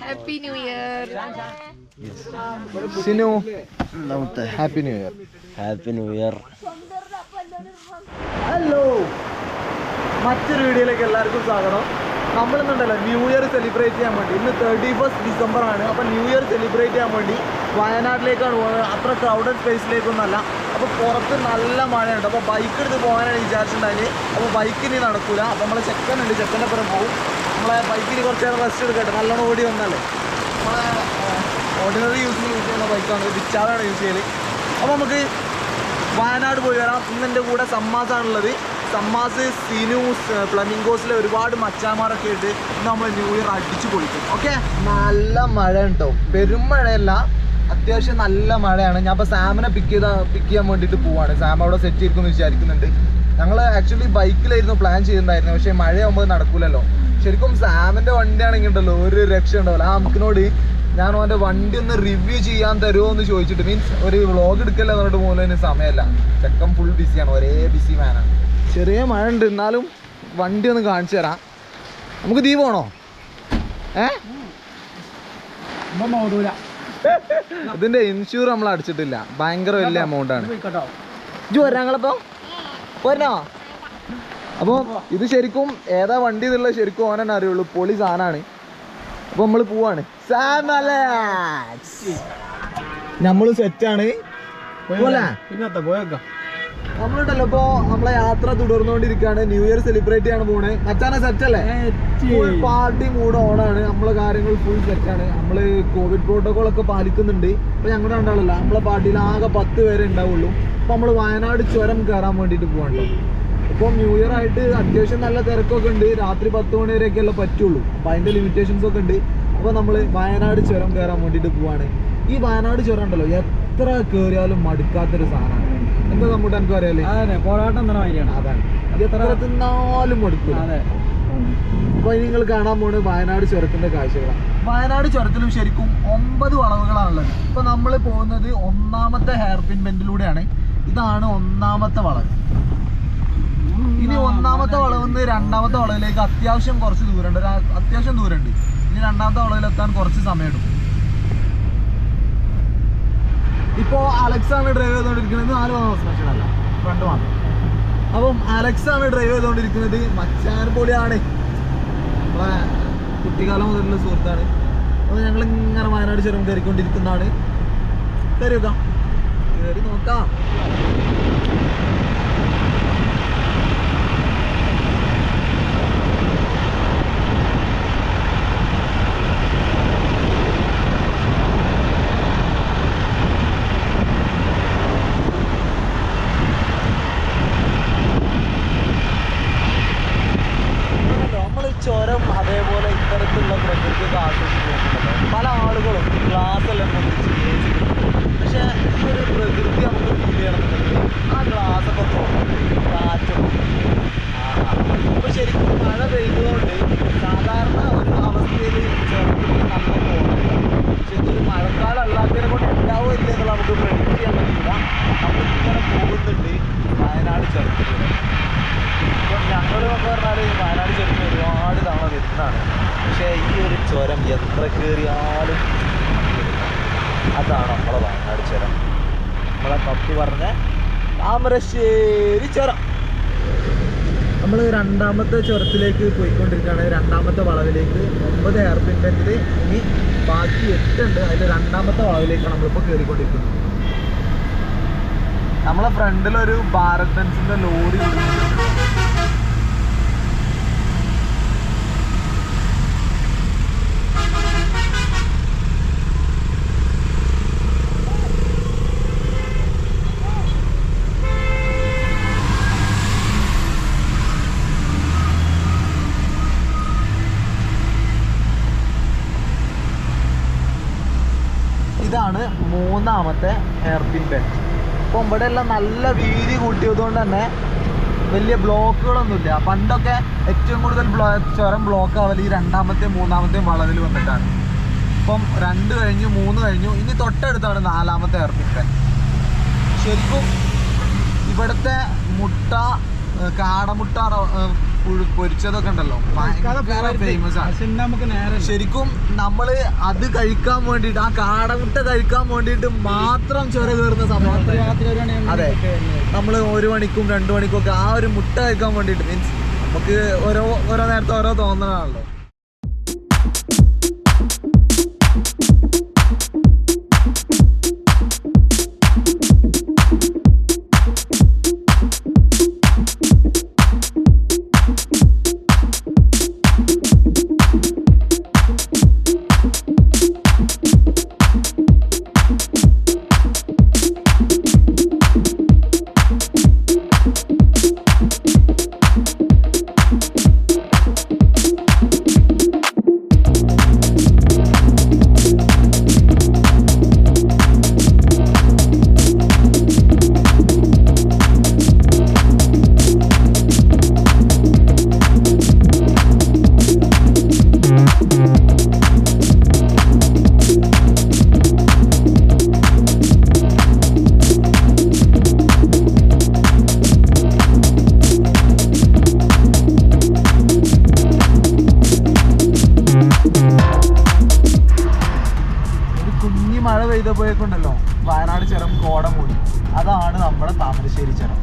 Happy new year Sinu happy new year happy new year hello മറ്റൊരു വീഡിയോയിലേക്ക് എല്ലാവർക്കും സ്വാഗതം. നമ്മളിന്നുണ്ടല്ലോ ന്യൂ ഇയർ സെലിബ്രേറ്റ് ചെയ്യാൻ വേണ്ടി. ഇന്ന് തേർട്ടി ഫസ്റ്റ് ഡിസംബർ ആണ്. അപ്പോൾ ന്യൂ ഇയർ സെലിബ്രേറ്റ് ചെയ്യാൻ വേണ്ടി വയനാട്ടിലേക്കാണ് പോകുന്നത് അത്ര ക്രൗഡഡ് സ്പേസിലേക്കൊന്നല്ല അപ്പോൾ പുറത്ത് നല്ല മഴയുണ്ട്. അപ്പോൾ ബൈക്ക് എടുത്ത് പോകാനാണ് വിചാരിച്ചിട്ടുണ്ടായത് അപ്പോൾ ബൈക്കിന് നടക്കൂല. അപ്പോൾ നമ്മളെ ചെക്കനുണ്ട്. ചെക്കന്റെ പുറം പോകും. നമ്മളെ ബൈക്കിന് കുറച്ച് നേരം റെസ്റ്റ് എടുക്കട്ടെ. നല്ലോണം ഓടി വന്നാലേ. നമ്മളെ ഓർഡിനറി യൂസ് ചെയ്യുന്ന ബൈക്കാണ് ഡിച്ചാറാണ് യൂസ് ചെയ്യൽ അപ്പോൾ നമുക്ക് വയനാട് പോയി വരാം. ഇന്ന് എന്റെ കൂടെ സമ്മാസാണുള്ളത്. സമ്മാസ് സിനൂസ് ഫ്ലമിംഗോസിലെ ഒരുപാട് മച്ചാമാരൊക്കെ ആയിട്ട് നമ്മൾ ന്യൂ ഇയർ അടിച്ചു പൊളിക്കും. ഓക്കെ നല്ല മഴ ഉണ്ടോ പെരും മഴയല്ല. അത്യാവശ്യം നല്ല മഴയാണ്. ഞാൻ ഇപ്പോൾ സാമിനെ പിക്ക് ചെയ്ത പിക്ക് ചെയ്യാൻ വേണ്ടിയിട്ട് പോവാണ്. സാം അവിടെ സെറ്റ് ചെയ്തിരിക്കുമെന്ന് വിചാരിക്കുന്നുണ്ട്. ഞങ്ങൾ ആക്ച്വലി ബൈക്കിലായിരുന്നു പ്ലാൻ ചെയ്യുന്നുണ്ടായിരുന്നു പക്ഷേ മഴയാകുമ്പോൾ നടക്കൂലല്ലോ. ശരിക്കും സാമിന്റെ വണ്ടിയാണെങ്കിൽ ഉണ്ടല്ലോ ഒരു രക്ഷ ഉണ്ടാവില്ല. ആ അമ്മക്കിനോട് ഞാൻ അവന്റെ വണ്ടി ഒന്ന് റിവ്യൂ ചെയ്യാൻ തരുമോ എന്ന് ചോദിച്ചിട്ട് മീൻസ് ഒരു വ്ളോഗ് എടുക്കല്ല പറഞ്ഞിട്ട് മൂലം സമയമല്ല. ചെക്കൻ ഫുൾ ബിസിയാണ് ഒരേ ബിസി മാനാണ് ചെറിയ മഴ ഉണ്ട് എന്നാലും വണ്ടി ഒന്ന് കാണിച്ചു തരാം. നമുക്ക് ദീപ് പോണോ ഏ? ഇതിന്റെ ഇൻഷൂർ നമ്മൾ അടിച്ചിട്ടില്ല. ഭയങ്കര വലിയ എമൗണ്ട് ആണ്. ഇജ്ജ് വരാങ്ങളപ്പോ പോരണോ? അപ്പോൾ ഇത് ശരിക്കും ഏതാ വണ്ടി എന്നുള്ളത് ശരിക്കും ഓനെ തന്നെ അറിയുള്ളൂ. പൊളി സാധനമാണ് അപ്പൊ നമ്മൾ പോവാണ്. നമ്മൾ സെറ്റാണ്. നമ്മളുണ്ടല്ലോ ഇപ്പൊ നമ്മളെ യാത്ര തുടർന്നുകൊണ്ടിരിക്കുകയാണ് ന്യൂ ഇയർ സെലിബ്രേറ്റ് ചെയ്യാൻ പോണേ. മച്ചാനെ സെറ്റ് അല്ലേ ഫുൾ പാർട്ടി മൂഡ് ഓണാണ്. നമ്മളെ കാര്യങ്ങൾ ഫുൾ സെറ്റാണ് നമ്മൾ കോവിഡ് പ്രോട്ടോകോൾ ഒക്കെ പാലിക്കുന്നുണ്ട്. ഇപ്പൊ ഞങ്ങളുടെ രണ്ടാളല്ല. നമ്മളെ പാർട്ടിയിൽ ആകെ പത്ത് പേരെ ഉണ്ടാവുള്ളൂ അപ്പൊ നമ്മൾ വയനാട് ചുരം കയറാൻ വേണ്ടിട്ട് പോകണ്ടോ ഇപ്പം ന്യൂ ഇയർ ആയിട്ട് അത്യാവശ്യം നല്ല തിരക്കൊക്കെ ഉണ്ട്. രാത്രി പത്ത് മണി വരെയൊക്കെ അല്ലേ പറ്റുള്ളൂ. അപ്പൊ അതിന്റെ ലിമിറ്റേഷൻസ് ഒക്കെ ഉണ്ട്. അപ്പൊ നമ്മൾ വയനാട് ചുരം കയറാൻ വേണ്ടിട്ട് പോവാണ്. ഈ വയനാട് ചുരം ഉണ്ടല്ലോ എത്ര കയറിയാലും മടുക്കാത്തൊരു സാധനമാണ്. എന്താ നമ്മുടെ എനിക്ക് അറിയാലേ അതെ പോരാട്ടം തന്നെ മാതിരിയാണ്. അതാണ്. എത്ര തിന്നാലും മടുക്കും അതെ. അപ്പൊ ഇനി നിങ്ങൾ കാണാൻ പോണ് വയനാട് ചുരത്തിന്റെ കാഴ്ചകളാണ്. വയനാട് ചുരത്തിലും ശരിക്കും ഒമ്പത് വളവുകളാണുള്ളത്. ഇപ്പൊ നമ്മൾ പോകുന്നത് ഒന്നാമത്തെ ഹെയർ പിൻ ബെൻഡിലൂടെയാണ് ഇതാണ് ഒന്നാമത്തെ വളവ്. ഇനി ഒന്നാമത്തെ വളവ് നിന്ന് രണ്ടാമത്തെ വളവിലേക്ക് അത്യാവശ്യം കുറച്ച് ദൂരമുണ്ട്. അത്യാവശ്യം ദൂരമുണ്ട്. ഇനി രണ്ടാമത്തെ വളവിലെത്താൻ കുറച്ച് സമയമെടുക്കും. ഇപ്പോ അലക്സ് ആണ് ഡ്രൈവ് ചെയ്തുകൊണ്ടിരിക്കുന്നത് നാല് സ്പെഷ്യൽ അല്ല. ഫ്രണ്ട് മാത്രം. അപ്പം അലക്സ് ആണ് ഡ്രൈവ് ചെയ്തുകൊണ്ടിരിക്കുന്നത് മച്ചാൻ പൊളിയാണ്. കുട്ടിക്കാലം മുതലുള്ള സുഹൃത്താണ്. അപ്പോൾ ഞങ്ങൾ ഇങ്ങനെ വയനാട് ചുരം കയറിക്കൊണ്ടിരിക്കുന്നതാണ്. കയറി നോക്കാം. കയറി നോക്കാം നമ്മൾ ചുരം അതേപോലെ ഇത്തരത്തിലുള്ള പ്രകൃതിയൊക്കെ ആസ്വദിക്കുന്നുണ്ടല്ലോ പല ആളുകളും ഗ്ലാസ് എല്ലാം പൊന്തിച്ച് പക്ഷെ ഈ ഒരു പ്രകൃതി നമുക്ക് ഫീൽ ചെയ്യണമെന്നുണ്ടെങ്കിൽ ആ ഗ്ലാസ് ഒക്കെ തുറന്നിട്ട് കാറ്റും ആഹാ. ഇപ്പൊ ശരിക്കും മഴ പെയ്തുകൊണ്ട് സാധാരണ ഒരു അവസ്ഥയിൽ ചുരത്തിൽ നല്ല പോകുന്നില്ല പക്ഷെ ഇതൊരു മഴക്കാലം അല്ലാത്തതിനെ കൊണ്ട് ഉണ്ടാവോ ഇല്ല എന്നുള്ള നമുക്ക് പ്രഡിക്റ്റ് ചെയ്യാൻ പറ്റില്ല നമ്മളിങ്ങനെ പോകുന്നുണ്ട് വയനാട് ചുരത്തിലൂടെ ഇപ്പം ഞങ്ങളൊക്കെ പറഞ്ഞാൽ വയനാട് ചുരം ഒരുപാട് തവണ വരുന്നതാണ് പക്ഷേ ഈ ഒരു ചുരം എത്ര കയറിയാലും അതാണ് നമ്മളെ വയനാട് ചുരം നമ്മളെ പപ്പു പറഞ്ഞ. താമരശ്ശേരി ചുരം. നമ്മൾ രണ്ടാമത്തെ ചുരത്തിലേക്ക് പോയിക്കൊണ്ടിരിക്കുകയാണ്. രണ്ടാമത്തെ വളവിലേക്ക് ഒമ്പത് ഹെയർ പിൻഡെങ്കിൽ ഇനി ബാക്കി എട്ടുണ്ട് അതിൽ രണ്ടാമത്തെ വളവിലേക്കാണ് നമ്മളിപ്പോൾ കയറിക്കൊണ്ടിരിക്കുന്നത് നമ്മളെ ഫ്രണ്ടിലൊരു ഭാരത് ബെൻസിന്റെ ലോറി മൂന്നാമത്തെ ഹെയർപിൻ ബെൽറ്റ് അപ്പോൾ ഇവിടെ എല്ലാം നല്ല വീതി കൂട്ടിയതുകൊണ്ട് തന്നെ വലിയ ബ്ലോക്കുകളൊന്നുമില്ല. പണ്ടൊക്കെ ഏറ്റവും കൂടുതൽ ബ്ലോ ചുരം ബ്ലോക്ക് ആവൽ ഈ രണ്ടാമത്തെയും മൂന്നാമത്തെയും വളവിൽ വന്നിട്ടാണ്. ഇപ്പം രണ്ട് കഴിഞ്ഞു മൂന്ന് കഴിഞ്ഞു. ഇനി തൊട്ടടുത്താണ് നാലാമത്തെ ഹെയർ പിൻ ബെൽറ്റ് ശരിക്കും ഇവിടുത്തെ മുട്ട കാടമുട്ട പൊരിച്ചതൊക്കെ ഉണ്ടല്ലോ. ഫേമസ് ആണ്. ശരിക്കും നമ്മൾ അത് കഴിക്കാൻ വേണ്ടിട്ട് ആ കാടമുട്ട കഴിക്കാൻ വേണ്ടിട്ട് മാത്രം ചുര കയറുന്ന സമയം അതെ. നമ്മൾ ഒരു മണിക്കും രണ്ടു മണിക്കും ഒക്കെ ആ ഒരു മുട്ട കഴിക്കാൻ വേണ്ടിട്ട് മീൻസ് നമുക്ക് ഓരോ ഓരോ നേരത്തെ ഓരോ തോന്നലാണല്ലോ. പെയ്തപ്പോഴേക്കുണ്ടല്ലോ വയനാട് ചുരം കോടമൂടി. അതാണ് നമ്മുടെ താമരശ്ശേരി ചുരം.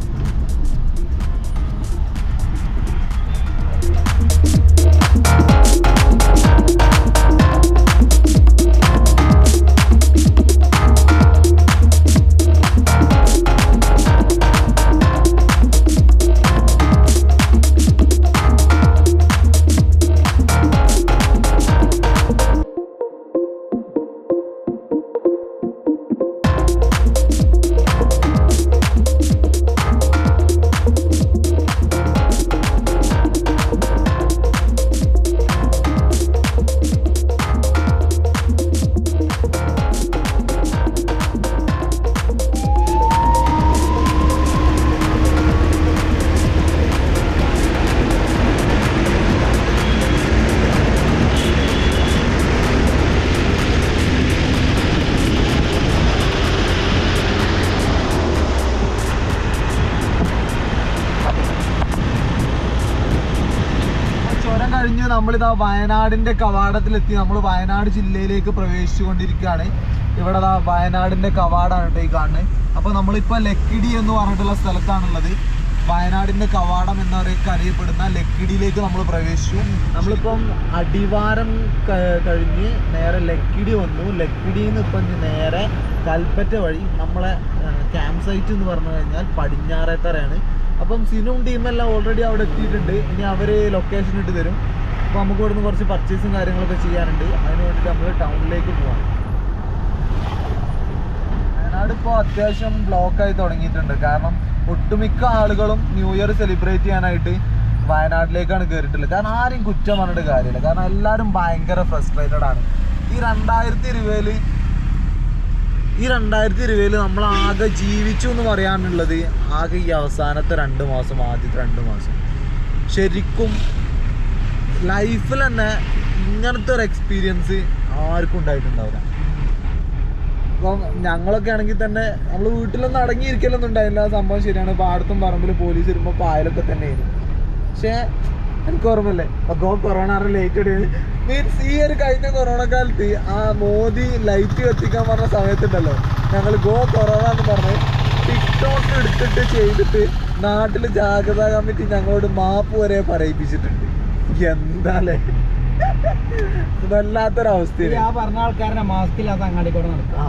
നമ്മളിതാ വയനാടിന്റെ കവാടത്തിലെത്തി. നമ്മൾ വയനാട് ജില്ലയിലേക്ക് പ്രവേശിച്ചുകൊണ്ടിരിക്കുകയാണ്. ഇവിടെ ദാ വയനാടിന്റെ കവാടാണ് ഈ കാണുന്നത്. അപ്പൊ നമ്മളിപ്പോ ലക്കിടി എന്ന് പറഞ്ഞിട്ടുള്ള സ്ഥലത്താണുള്ളത്. വയനാടിന്റെ കവാടം എന്നൊക്കെ അറിയപ്പെടുന്ന ലക്കിടിയിലേക്ക് നമ്മൾ പ്രവേശിച്ചു. നമ്മളിപ്പം അടിവാരം കഴിഞ്ഞ് നേരെ ലക്കിടി വന്നു. ലക്കിടിയിൽ നിന്ന് ഇപ്പം നേരെ കൽപ്പറ്റ വഴി നമ്മളെ ക്യാമ്പ് സൈറ്റ് എന്ന് പറഞ്ഞു കഴിഞ്ഞാൽ പടിഞ്ഞാറേത്തറയാണ്. അപ്പം സിനും ടീമെല്ലാം ഓൾറെഡി അവിടെ എത്തിയിട്ടുണ്ട്. ഇനി അവർ ലൊക്കേഷൻ ഇട്ട് തരും. അപ്പോൾ നമുക്ക് ഇവിടുന്ന് കുറച്ച് പർച്ചേസും കാര്യങ്ങളൊക്കെ ചെയ്യാനുണ്ട്. അതിന് വേണ്ടിയിട്ട് നമ്മൾ ടൗണിലേക്ക് പോവാം വയനാട് ഇപ്പോൾ അത്യാവശ്യം ബ്ലോക്കായി തുടങ്ങിയിട്ടുണ്ട്. കാരണം ഒട്ടുമിക്ക ആളുകളും ന്യൂ ഇയർ സെലിബ്രേറ്റ് ചെയ്യാനായിട്ട് വയനാട്ടിലേക്കാണ് കയറിയിട്ടുള്ളത് കാരണം ആരും കുറ്റം പറഞ്ഞിട്ട് കാര്യമില്ല. കാരണം എല്ലാവരും ഭയങ്കര ഫ്രസ്ട്രേറ്റഡ് ആണ്. ഈ രണ്ടായിരത്തി ഇരുപതിൽ ഈ രണ്ടായിരത്തി ഇരുപതിൽ നമ്മൾ ആകെ ജീവിച്ചു എന്ന് പറയാനുള്ളത് ആകെ ഈ അവസാനത്തെ രണ്ട് മാസം ആദ്യത്തെ രണ്ട് മാസം. ശരിക്കും ലൈഫിൽ തന്നെ ഇങ്ങനത്തെ ഒരു എക്സ്പീരിയൻസ് ആർക്കും ഉണ്ടായിട്ടുണ്ടാവില്ല. അപ്പം ഞങ്ങളൊക്കെ ആണെങ്കിൽ തന്നെ നമ്മൾ വീട്ടിലൊന്നും അടങ്ങിയിരിക്കലൊന്നും ഉണ്ടായില്ല. സംഭവം ശരിയാണ്. പാടത്തും പറമ്പിൽ പോലീസ് വരുമ്പോൾ പായലൊക്കെ തന്നെയായിരുന്നു. പക്ഷേ എനിക്ക് ഓർമ്മല്ലേ അപ്പോൾ കൊറോണ ലേറ്റ് മീൻസ് ഈ ഒരു കഴിഞ്ഞ കൊറോണ കാലത്ത് ആ മോദി ലൈറ്റ് കത്തിക്കാൻ പറഞ്ഞ സമയത്തുണ്ടല്ലോ. ഞങ്ങൾ ഗോ കൊറോണ എന്ന് പറഞ്ഞ് ടിക്ടോക്ക് എടുത്തിട്ട് ചെയ്തിട്ട് നാട്ടിൽ ജാഗ്രതാ കമ്മിറ്റി ഞങ്ങളോട് മാപ്പ് വരെ പറയിപ്പിച്ചിട്ടുണ്ട്. എന്താലേ? വല്ലാത്തൊരവസ്ഥയാണ്. ആ പറഞ്ഞ ആൾക്കാരനെ മാസ്ക് ഇല്ലാത്ത അങ്ങാടി കൂടെ നടക്കും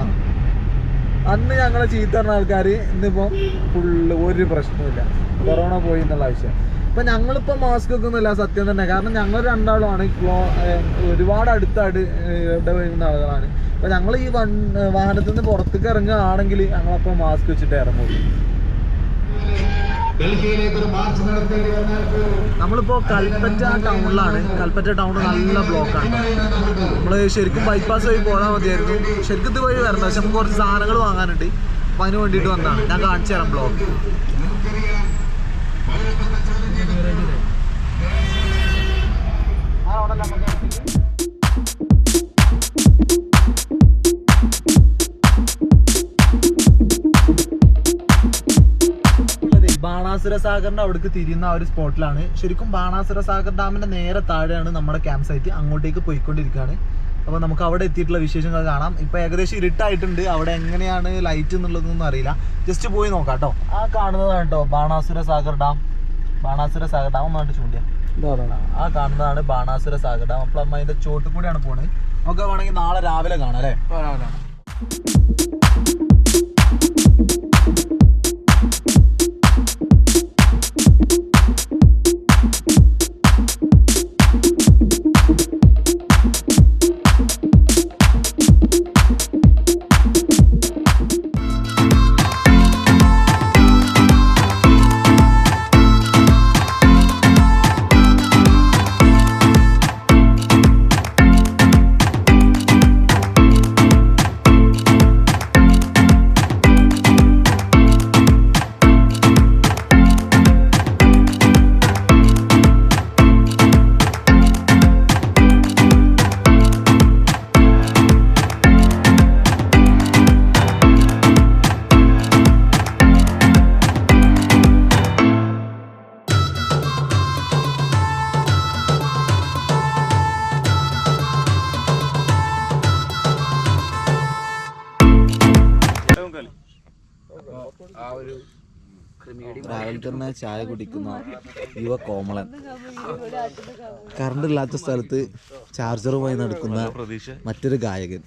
അന്ന് ഞങ്ങളെ ചീത്ത പറഞ്ഞ ആൾക്കാർ ഇന്നിപ്പോ ഫുള്ള് ഒരു പ്രശ്നമില്ല കൊറോണ പോയി എന്നുള്ള ആവശ്യം. ഇപ്പൊ ഞങ്ങളിപ്പോ മാസ്ക് വെക്കുന്നില്ല സത്യം തന്നെ. കാരണം ഞങ്ങൾ രണ്ടാളുമാണ് ക്ലോ ഒരുപാട് അടുത്ത് ഇവിടെ വരുന്ന ആളുകളാണ്. അപ്പൊ ഞങ്ങൾ ഈ വൺ വാഹനത്തിൽ നിന്ന് പുറത്തേക്ക് ഇറങ്ങുകയാണെങ്കിൽ ഞങ്ങളപ്പോ മാസ്ക് വെച്ചിട്ട് ഇറങ്ങുള്ളൂ. നമ്മളിപ്പോ കൽപ്പറ്റ ടൗണിലാണ് കൽപ്പറ്റ ടൗൺ നല്ല ബ്ലോക്കാണ് നമ്മൾ ശരിക്കും ബൈപ്പാസ് വഴി പോകാൻ മതിയായിരുന്നു. ശരിക്കും ഇത് വഴി വരണം. പക്ഷെ നമുക്ക് കുറച്ച് സാധനങ്ങൾ വാങ്ങാനുണ്ട്. അപ്പൊ അതിന് വേണ്ടിയിട്ട് വന്നതാണ്. ഞാൻ കാണിച്ചു തരാം ബ്ലോക്ക് ബാണാസുര സാഗറിന്റെ അവിടേക്ക് തിരിയുന്ന ആ ഒരു സ്പോട്ടിലാണ്. ശരിക്കും ബാണാസുര സാഗർ ഡാമിന്റെ നേരെ താഴെയാണ് നമ്മുടെ ക്യാമ്പ് സൈറ്റ്. അങ്ങോട്ടേക്ക് പോയിക്കൊണ്ടിരിക്കുകയാണ്. അപ്പോൾ നമുക്ക് അവിടെ എത്തിയിട്ടുള്ള വിശേഷങ്ങൾ കാണാം. ഇപ്പൊ ഏകദേശം ഇരുട്ടായിട്ടുണ്ട്. അവിടെ എങ്ങനെയാണ് ലൈറ്റ് എന്നുള്ളതൊന്നും അറിയില്ല. ജസ്റ്റ് പോയി നോക്കാം കേട്ടോ. ആ കാണുന്നതാണ് കേട്ടോ ബാണാസുര സാഗർ ഡാം. ബാണാസുര സാഗർ ഡാം ഒന്നായിട്ട് ചൂണ്ടിയ. ആ കാണുന്നതാണ് ബാണാസുര സാഗർ ഡാം. അപ്പോൾ അമ്മ അതിന്റെ ചോട്ടുകൂടിയാണ് പോണത് നമുക്ക് വേണമെങ്കിൽ നാളെ രാവിലെ കാണാം അല്ലേ? രാവിലെ തന്നെ ചായ കുടിക്കുന്ന യുവ കോമളൻ. കറണ്ട് ഇല്ലാത്ത സ്ഥലത്ത് ചാർജറുമായി നടക്കുന്ന മറ്റൊരു ഗായകൻ.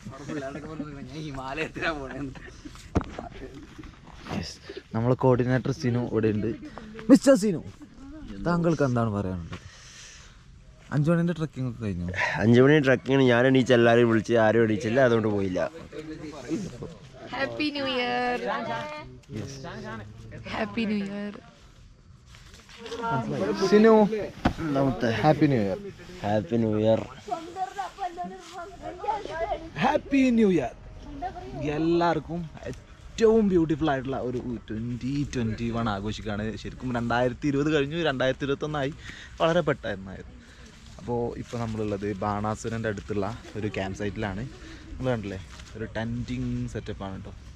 നമ്മളെ കോർഡിനേറ്റർ സിനു ഇവിടെ ഉണ്ട് മിസ്റ്റർ സിനു താങ്കൾക്ക് എന്താണ് പറയാനുള്ളത്? അഞ്ചു മണിന്റെ ട്രക്കിംഗ് ഒക്കെ കഴിഞ്ഞു? അഞ്ചു മണി ട്രക്കിങ്ങിന് ഞാൻ എണീച്ച എല്ലാവരും വിളിച്ച് ആരും എണീച്ചില്ല അതുകൊണ്ട് പോയില്ല. Happy new year happy new year Sinu. Happy new year happy new year happy new year എല്ലാവർക്കും ഏറ്റവും ബ്യൂട്ടിഫുൾ ആയിട്ടുള്ള ഒരു ട്വന്റി ട്വന്റി വൺ ആഘോഷിക്കുകയാണ്. ശരിക്കും രണ്ടായിരത്തി ഇരുപത് കഴിഞ്ഞു രണ്ടായിരത്തി ഇരുപത്തൊന്നായി വളരെ പെട്ടായിരുന്നായിരുന്നു അപ്പോൾ ഇപ്പോൾ നമ്മളുള്ളത് ബാണാസുരന്റെ അടുത്തുള്ള ഒരു ക്യാമ്പ് സൈറ്റിലാണ് നമ്മൾ കണ്ടില്ലേ? ഒരു ടെന്റിങ് സെറ്റപ്പാണ് കേട്ടോ